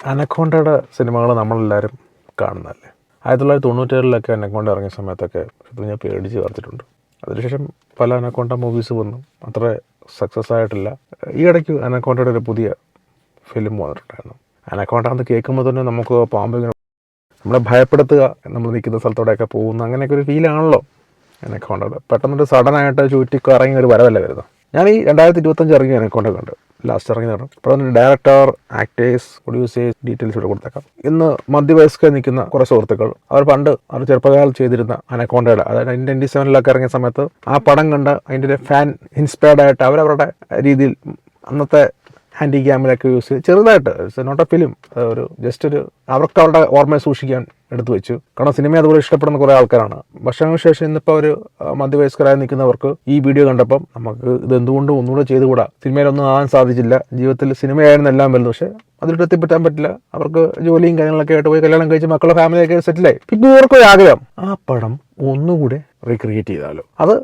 അനക്കോണ്ടയുടെ സിനിമകൾ നമ്മളെല്ലാവരും കാണുന്നതല്ലേ? ആയിരത്തി തൊള്ളായിരത്തി തൊണ്ണൂറ്റേഴിലൊക്കെ അനക്കോണ്ട ഇറങ്ങിയ സമയത്തൊക്കെ സത്യം ഞാൻ പേടിച്ച് ചേർത്തിട്ടുണ്ട് അതിനുശേഷം പല അനക്കോണ്ട മൂവീസ് വന്നു. അത്ര സക്സസ് ആയിട്ടില്ല. ഈ ഇടയ്ക്ക് അനക്കോണ്ടയുടെ ഒരു പുതിയ ഫിലിം വന്നിട്ടുണ്ടായിരുന്നു. അനക്കോണ്ട എന്ന് കേൾക്കുമ്പോൾ തന്നെ നമുക്ക് പാമ്പ് ഇങ്ങനെ നമ്മളെ ഭയപ്പെടുത്തുക നമ്മൾ നിൽക്കുന്ന സ്ഥലത്തോടെയൊക്കെ പോകുന്ന അങ്ങനെയൊക്കെ ഒരു ഫീലാണല്ലോ അനക്കോണ്ടയുടെ. പെട്ടെന്നൊരു സഡനായിട്ട് ഇറങ്ങി ഒരു വരവല്ല വരുന്നത്? ഞാൻ ഈ രണ്ടായിരത്തി ഇരുപത്തഞ്ച് ഇറങ്ങി അനക്കോണ്ട കണ്ട്. ലാസ്റ്റ് ഇറങ്ങിയതാണ്. അപ്പോൾ അതിന് ഡയറക്ടർ ആക്ടേഴ്സ് പ്രൊഡ്യൂസേഴ്സ് ഡീറ്റെയിൽസ് ഇവിടെ കൊടുത്തേക്കാം. ഇന്ന് മധ്യവയസ്ക നിൽക്കുന്ന കുറേ സുഹൃത്തുക്കൾ അവർ പണ്ട് അവർ ചെറുപ്പകാലം ചെയ്തിരുന്ന അനക്കോണ്ടയുടെ അതായത് നയന്റീൻ നയന്റി സെവനിലൊക്കെ ഇറങ്ങിയ സമയത്ത് ആ പടം കണ്ട് അതിന്റെ ഫാൻ ഇൻസ്പയർഡ് ആയിട്ട് അവരവരുടെ രീതിയിൽ അന്നത്തെ ഹാൻഡി ക്യാമിലൊക്കെ യൂസ് ചെയ്ത് ചെറുതായിട്ട് നോട്ട് എ ഫിലിം ഒരു ജസ്റ്റ് ഒരു അവർക്ക് അവരുടെ ഓർമ്മയെ സൂക്ഷിക്കാൻ എടുത്തു വെച്ചു. കാരണം സിനിമ അതുപോലെ ഇഷ്ടപ്പെടുന്ന കുറേ ആൾക്കാരാണ്. വർഷങ്ങൾക്ക് ഇന്നിപ്പോൾ ഒരു മധ്യവയസ്കരായി നിൽക്കുന്നവർക്ക് ഈ വീഡിയോ കണ്ടപ്പം നമുക്ക് ഇത് എന്തുകൊണ്ടും ഒന്നുകൂടെ ചെയ്തുകൂടാ? സിനിമയിലൊന്നും ആകാൻ സാധിച്ചില്ല. ജീവിതത്തിൽ സിനിമയായിരുന്നു എല്ലാം വലുത്. പക്ഷേ അതിലോട്ട് എത്തിപ്പറ്റാൻ പറ്റില്ല. അവർക്ക് ജോലിയും കാര്യങ്ങളൊക്കെ ആയിട്ട് പോയി കല്യാണം കഴിച്ച് മക്കളുടെ ഫാമിലിയൊക്കെ സെറ്റിലായി ഇപ്പോൾ ഇവർക്കൊരു ആഗ്രഹം. ആ പടം ഒന്നുകൂടെ റീക്രിയേറ്റ് ചെയ്താലോ? അത്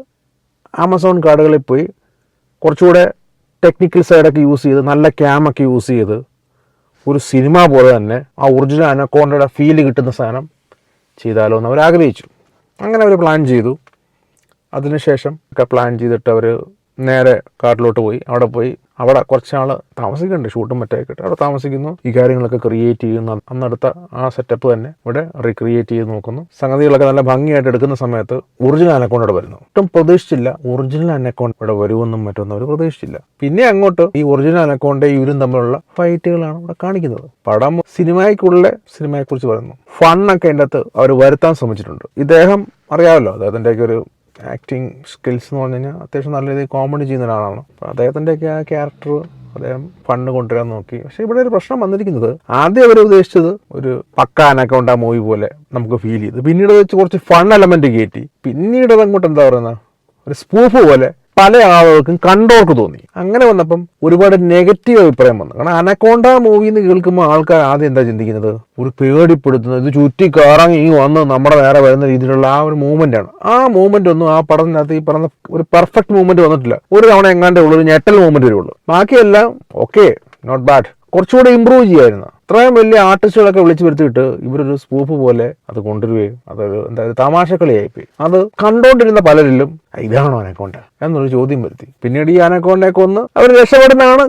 ആമസോൺ കാർഡുകളിൽ പോയി കുറച്ചുകൂടെ ടെക്നിക്കൽ സൈഡൊക്കെ യൂസ് ചെയ്ത് നല്ല ക്യാമൊക്കെ യൂസ് ചെയ്ത് ഒരു സിനിമ പോലെ തന്നെ ആ ഒറിജിനൽ അനക്കോണ്ടയുടെ ഫീൽ കിട്ടുന്ന സാധനം ചെയ്താലോ എന്ന് അവർ ആഗ്രഹിച്ചു. അങ്ങനെ അവർ പ്ലാൻ ചെയ്തു. അതിനുശേഷം ഒക്കെ പ്ലാൻ ചെയ്തിട്ട് അവർ നേരെ കാട്ടിലോട്ട് പോയി. അവിടെ പോയി. അവിടെ കുറച്ച് നാൾ താമസിക്കുന്നുണ്ട്. ഷൂട്ടും മറ്റേ കിട്ടും അവിടെ താമസിക്കുന്നു. ഈ കാര്യങ്ങളൊക്കെ ക്രിയേറ്റ് ചെയ്യുന്ന അന്നടുത്ത ആ സെറ്റപ്പ് തന്നെ ഇവിടെ റീക്രിയേറ്റ് ചെയ്ത് നോക്കുന്നു. സംഗതികളൊക്കെ നല്ല ഭംഗിയായിട്ട് എടുക്കുന്ന സമയത്ത് ഒറിജിനൽ അനക്കൗണ്ട് ഇവിടെ വരുന്നു. ഒട്ടും പ്രതീക്ഷിച്ചില്ല. ഒറിജിനൽ അനക്കൗണ്ട് ഇവിടെ വരുമെന്നും മറ്റൊന്നും അവർ പ്രതീക്ഷിച്ചില്ല. പിന്നെ അങ്ങോട്ട് ഈ ഒറിജിനൽ അനക്കൗണ്ട് ഇവരും തമ്മിലുള്ള ഫൈറ്റുകളാണ് ഇവിടെ കാണിക്കുന്നത്. പടം സിനിമയ്ക്കുള്ള സിനിമയെക്കുറിച്ച് പറയുന്നു. ഫണ്ണൊക്കെ അതിന്റെ അകത്ത് അവർ വരുത്താൻ ശ്രമിച്ചിട്ടുണ്ട്. ഇദ്ദേഹം അറിയാമല്ലോ. അദ്ദേഹത്തിന്റെയൊക്കെ ഒരു ആക്ടിങ് സ്കിൽസ് എന്ന് പറഞ്ഞു കഴിഞ്ഞാൽ അത്യാവശ്യം നല്ല രീതിയിൽ കോമഡി ചെയ്യുന്ന ഒരാളാണ്. അപ്പോൾ അദ്ദേഹത്തിന്റെയൊക്കെ ആ ക്യാരക്ടർ അദ്ദേഹം ഫണ്ട് കൊണ്ടുവരാൻ നോക്കി. പക്ഷേ ഇവിടെ ഒരു പ്രശ്നം വന്നിരിക്കുന്നത് ആദ്യം അവർ ഉദ്ദേശിച്ചത് ഒരു പക്ക അനക്കൗണ്ട് ആ മൂവി പോലെ നമുക്ക് ഫീൽ ചെയ്തു. പിന്നീട് വെച്ച് കുറച്ച് ഫൺ എലമെന്റ് കയറ്റി പിന്നീട് അതങ്ങോട്ട് എന്താ പറയുന്നത് ഒരു സ്പൂഫ് പോലെ പല ആളുകൾക്കും കണ്ടോർക്ക് തോന്നി. അങ്ങനെ വന്നപ്പം ഒരുപാട് നെഗറ്റീവ് അഭിപ്രായം വന്നു. കാരണം അനക്കോണ്ട മൂവി എന്ന് കേൾക്കുമ്പോൾ ആൾക്കാർ ആദ്യം എന്താ ചിന്തിക്കുന്നത്? ഒരു പേടിപ്പെടുത്തുന്നത്. ഇത് ചുറ്റി കയറാൻ ഈ വന്ന് നമ്മുടെ നേരെ വരുന്ന രീതിയിലുള്ള ആ ഒരു മൂവ്മെന്റ് ആണ്. ആ മൂവ്മെന്റ് ഒന്നും ആ പടത്തിനകത്ത് ഈ പറഞ്ഞ ഒരു പെർഫെക്റ്റ് മൂവ്മെന്റ് വന്നിട്ടില്ല. ഒരു തവണ എങ്ങാണ്ടേ ഉള്ളൂ ഒരു ഞെട്ടൽ മൂവ്മെന്റ് വരുള്ളൂ ബാക്കിയെല്ലാം ഓക്കെ നോട്ട് ബാഡ് കുറച്ചുകൂടെ ഇമ്പ്രൂവ് ചെയ്യായിരുന്നു. ഇത്രയും വലിയ ആർട്ടിസ്റ്റുകളൊക്കെ വിളിച്ചു വരുത്തിയിട്ട് ഇവരൊരു സ്പൂഫ് പോലെ അത് കൊണ്ടുവരികയും അതൊരു എന്താ തമാശക്കളിയായിപ്പോയി. അത് കണ്ടോണ്ടിരുന്ന പലരിലും ഇതാണോ അനക്കോണ്ട? എന്നൊരു ചോദ്യം വരുത്തി. പിന്നീട് ഈ അനക്കോണ്ടയെ കൊന്ന് അവർ രക്ഷപ്പെടുന്നതാണ്.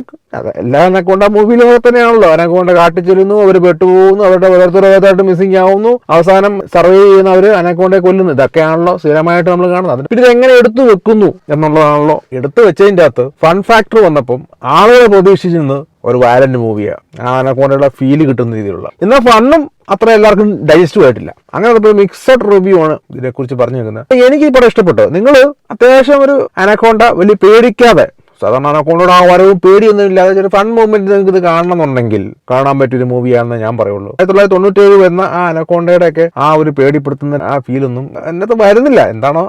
എല്ലാ അനക്കോണ്ട മൂവിയിലും തന്നെയാണല്ലോ. അനക്കോണ്ട കാട്ടിച്ചെല്ലുന്നു അവർ പെട്ടുപോകുന്നു അവരുടെ ഓരോരുത്തരോരുത്തരായിട്ട് മിസ്സിംഗ് ആവുന്നു. അവസാനം സർവേ ചെയ്യുന്ന അവർ അനക്കോണ്ടയെ കൊല്ലുന്നു. ഇതൊക്കെയാണല്ലോ സ്ഥിരമായിട്ട് നമ്മൾ കാണുന്നത്. പിന്നെ എങ്ങനെ എടുത്തു വെക്കുന്നു എന്നുള്ളതാണല്ലോ. എടുത്തു വെച്ചതിന്റെ അകത്ത് ഫൺ ഫാക്ടർ വന്നപ്പം ആളുകളെ പ്രതീക്ഷിച്ചിരുന്നത് ഒരു വയലന്റ് മൂവിയാണ് ആ അനക്കോണ്ടയുടെ ഫീൽ കിട്ടുന്ന രീതിയിലുള്ള. എന്നാൽ ഫണ്ണും അത്ര എല്ലാവർക്കും ഡൈജസ്റ്റീവ് ആയിട്ടില്ല. അങ്ങനെ മിക്സഡ് റിവ്യൂ ആണ് ഇതിനെക്കുറിച്ച് പറഞ്ഞു വെക്കുന്നത് എനിക്ക് ഈ പടം ഇഷ്ടപ്പെട്ടു. നിങ്ങൾ അത്യാവശ്യം ഒരു അനക്കോണ്ട വലിയ പേടിക്കാതെ സാധാരണ അനക്കോണ്ടോട് ആ വരവും പേടിയൊന്നും ഇല്ലാതെ ചില ഫൺ മൂവ്മെന്റ് നിങ്ങൾക്ക് ഇത് കാണണമെന്നുണ്ടെങ്കിൽ കാണാൻ പറ്റിയൊരു മൂവിയാണെന്ന് ഞാൻ പറയുള്ളൂ. ആയിരത്തി തൊള്ളായിരത്തി തൊണ്ണൂറ്റേഴ് വരുന്ന ആ അനക്കോണ്ടയുടെ ഒക്കെ ആ ഒരു പേടിപ്പെടുത്തുന്ന ആ ഫീലൊന്നും എന്നത് വരുന്നില്ല. എന്താണോ